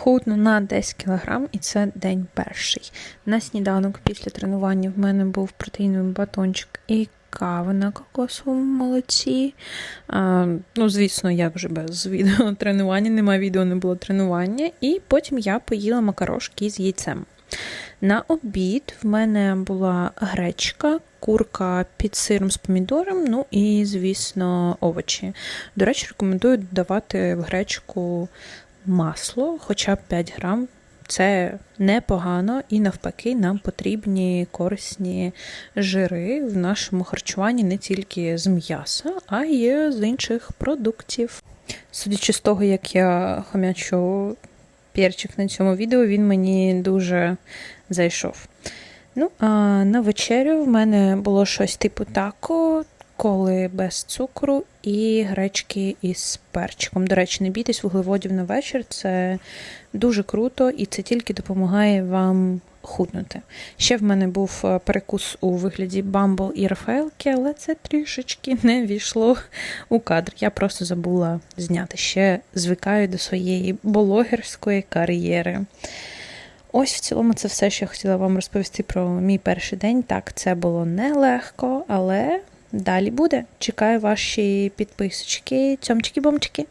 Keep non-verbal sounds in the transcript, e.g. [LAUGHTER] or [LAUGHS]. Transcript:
худну на 10 кг, і це день перший. На сніданок після тренування в мене був протеїновий батончик і кава на кокосовому молоці. А, ну, звісно, як же без відео [LAUGHS] тренування, немає відео, не було тренування. І потім я поїла макарошки з яйцем. На обід в мене була гречка, курка під сиром з помідором, ну і, звісно, овочі. До речі, рекомендую додавати в гречку масло, хоча б 5 грам. Це непогано і навпаки, нам потрібні корисні жири в нашому харчуванні не тільки з м'яса, а й з інших продуктів. Судячи з того, як я хомячу перчик на цьому відео, він мені дуже зайшов. Ну, а на вечерю в мене було щось типу тако, коли без цукру і гречки із перчиком. До речі, не бійтесь вуглеводів на вечір, це дуже круто і це тільки допомагає вам худнути. Ще в мене був е, перекус у вигляді Бамбл і Рафаелки, але це трішечки не війшло у кадр. Я просто забула зняти. Ще звикаю до своєї блогерської кар'єри. Ось в цілому це все, що я хотіла вам розповісти про мій перший день. Так, це було нелегко, але далі буде. Чекаю ваші підписочки, цьомчики-бомчики.